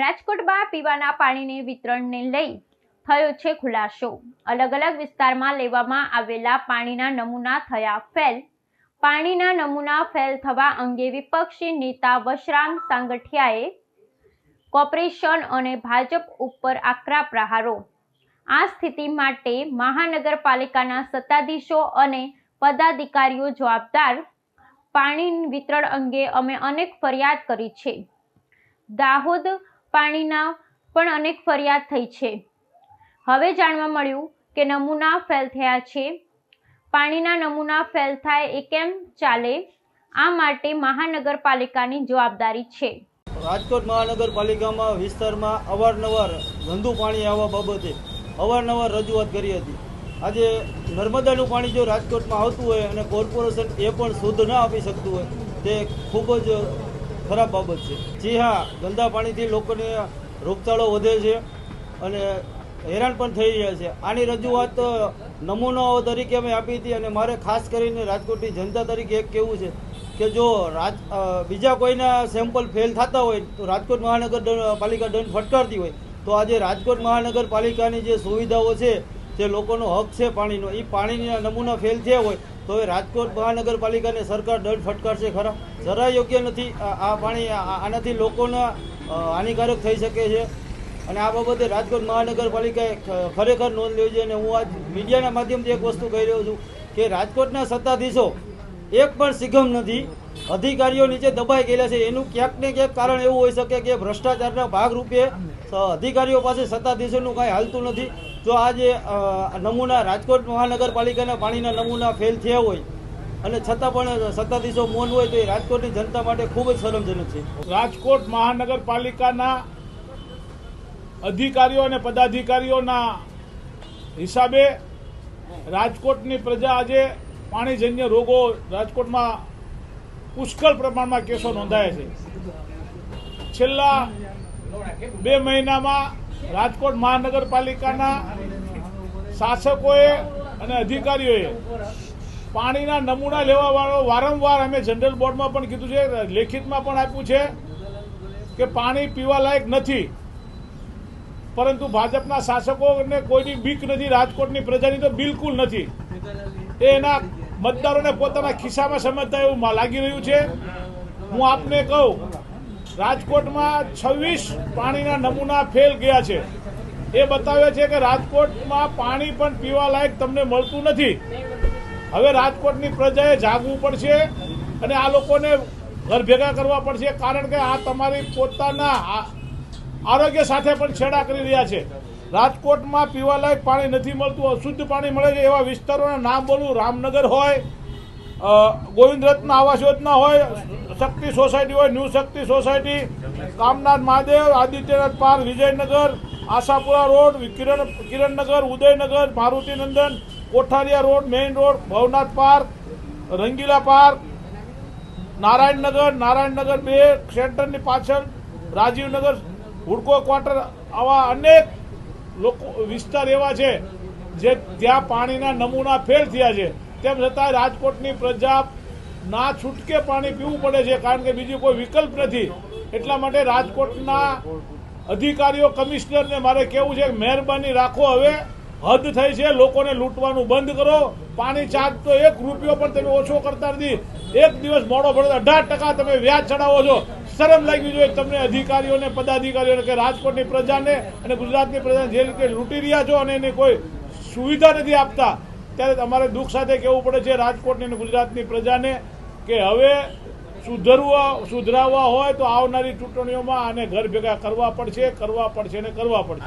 રાજકોટમાં પીવાના પાણીની વિતરણને લઈ થયો છે ખુલાસો. અલગ અલગ વિસ્તારમાં લેવામાં આવેલા પાણીના નમૂના થયા ફેલ. પાણીના નમૂના ફેલ થવા અંગે વિપક્ષી નેતા વશરામ સાંગઠિયાએ કોર્પોરેશન અને ભાજપ ઉપર આકરા પ્રહારો. આ સ્થિતિ માટે મહાનગરપાલિકાના સત્તાધીશો અને પદાધિકારીઓ જવાબદાર. પાણી વિતરણ અંગે અમે અનેક ફરિયાદ કરી છે. દાહોદ પાણીના પણ અનેક ફરિયાદ થઈ છે. હવે જાણવા મળ્યું કે નમૂના ફેલ થયા છે. પાણીના નમૂના ફેલ થાય એ કેમ ચાલે? આ માટે મહાનગરપાલિકાની જવાબદારી છે. રાજકોટ મહાનગરપાલિકામાં વિસ્તારમાં અવારનવાર ગંદુ પાણી આવવા બાબતે અવારનવાર રજૂઆત કરી હતી. આજે નર્મદાનું પાણી જો રાજકોટમાં આવતું હોય અને કોર્પોરેશન એ પણ શુદ્ધ ન આપી શકતું હોય, તે ખૂબ જ ખરાબ બાબત છે. જી હા, ગંદા પાણીથી લોકોને રોગચાળો વધે છે અને હેરાન પણ થઈ રહ્યા છે. આની રજૂઆત નમૂનાઓ તરીકે અમે આપી હતી અને મારે ખાસ કરીને રાજકોટની જનતા તરીકે એક કહેવું છે કે જો રાજ બીજા કોઈના સેમ્પલ ફેલ થતા હોય, તો રાજકોટ મહાનગરપાલિકા દંડ ફટકારતી હોય, તો આજે રાજકોટ મહાનગરપાલિકાની જે સુવિધાઓ છે, જે લોકોનો હક છે પાણીનો એ પાણીના નમૂના ફેલ થયા હોય તો એ રાજકોટ મહાનગરપાલિકાને સરકાર દંડ ફટકારશે ખરા? જરા યોગ્ય નથી. આ પાણી આનાથી લોકોના હાનિકારક થઈ શકે છે. અને આ બાબતે રાજકોટ મહાનગરપાલિકાએ ખરેખર નોંધ લેવી જોઈએ. અને હું આજ મીડિયાના માધ્યમથી એક વસ્તુ કહી રહ્યો છું કે રાજકોટના સત્તાધીશો એક પણ સિગમ નથી. અધિકારીઓ નીચે દબાઈ ગયેલા છે. એનું ક્યાંક ને ક્યાંક કારણ એવું હોઈ શકે કે ભ્રષ્ટાચારના ભાગરૂપે અધિકારીઓ પાસે સત્તાધીશોનું કાંઈ હાલતું નથી. જો આજે નમૂના રાજકોટ મહાનગરપાલિકાના પાણીના નમૂના ફેલ થયા હોય અને છતાં પણ સત્તાધીશો મૌન હોય તો એ રાજકોટની જનતા માટે ખૂબ જ શરમજનક છે. રાજકોટ મહાનગરપાલિકાના અધિકારીઓ અને પદાધિકારીઓના હિસાબે રાજકોટની પ્રજા આજે પાણીજન્ય રોગો રાજકોટમાં પુષ્કળ પ્રમાણમાં કેસો નોંધાયા છે. છેલ્લા બે મહિનામાં રાજકોટ મહાનગરપાલિકાના શાસકોએ અને અધિકારીઓએ પાણીના નમૂના લેવા વાળો વારંવાર અમે જનરલ બોર્ડમાં પણ કીધું છે, લેખિતમાં પણ આપ્યું છે કે પાણી પીવા લાયક નથી. પરંતુ ભાજપના શાસકોને કોઈની બીક નથી, રાજકોટની પ્રજાની તો બિલકુલ નથી. એ એના મતદારોને પોતાના ખિસ્સામાં સમજતા એવું લાગી રહ્યું છે. હું આપને કહું, રાજકોટમાં છવ્વીસ પાણીના નમૂના ફેલ ગયા છે. એ બતાવે છે કે રાજકોટમાં પાણી પણ પીવા લાયક તમને મળતું નથી. હવે રાજકોટની પ્રજાએ જાગવું પડશે અને આ લોકોને ઘર ભેગા કરવા પડશે, કારણ કે આ તમારી પોતાના આરોગ્ય સાથે પણ છેડા કરી રહ્યા છે. રાજકોટમાં પીવાલાયક પાણી નથી મળતું, અશુદ્ધ પાણી મળે છે એવા વિસ્તારોના નામ બોલું રામનગર હોય ગોવિંદ રત્ન આવાસ યોજના હોય, શક્તિ સોસાયટી હોય, new Shakti society, Kamnath Mahadev, Adityanath park, Vijaynagar, Ashapura road, Kiran, Kirannagar, Udaynagar, Marutinandan, Kothariya road, main road, Bhavnath park, Rangila park, Narayannagar Narayannagar બે, સેન્ટરની પાછળ રાજીવનગર, હુડકો ક્વાર્ટર આવા અનેક લોકો વિસ્તાર એવા છે જે ત્યાં પાણીના નમૂના ફેલ થયા છે. તેમ છતાં રાજકોટની પ્રજા ના છૂટકે પાણી પીવું પડે છે, કારણ કે બીજું કોઈ વિકલ્પ નથી. એટલા માટે રાજકોટના અધિકારીઓ, કમિશનરને મારે કેવું છે કે મહેરબાની રાખો હવે. હદ થઈ છે, લોકોને લૂંટવાનું બંધ કરો. પાણી ચાર્જ તો એક રૂપિયો પણ તમે ઓછો કરતા નથી. એક દિવસ મોડો પડે અઢાર ટકા તમે વ્યાજ ચડાવો છો. શરમ લાગવી જોઈએ તમને અધિકારીઓને, પદાધિકારીઓને કે રાજકોટની પ્રજાને અને ગુજરાતની પ્રજાને જે રીતે લૂંટી રહ્યા છો અને એને કોઈ સુવિધા નથી આપતા, ત્યારે અમારે દુઃખ સાથે કહેવું પડે છે રાજકોટની અને ગુજરાતની પ્રજાને કે હવે સુધરવા, સુધરાવવા હોય તો આવનારી ચૂંટણીઓમાં આને ઘર ભેગા કરવા પડશે કરવા પડશે અને કરવા પડશે.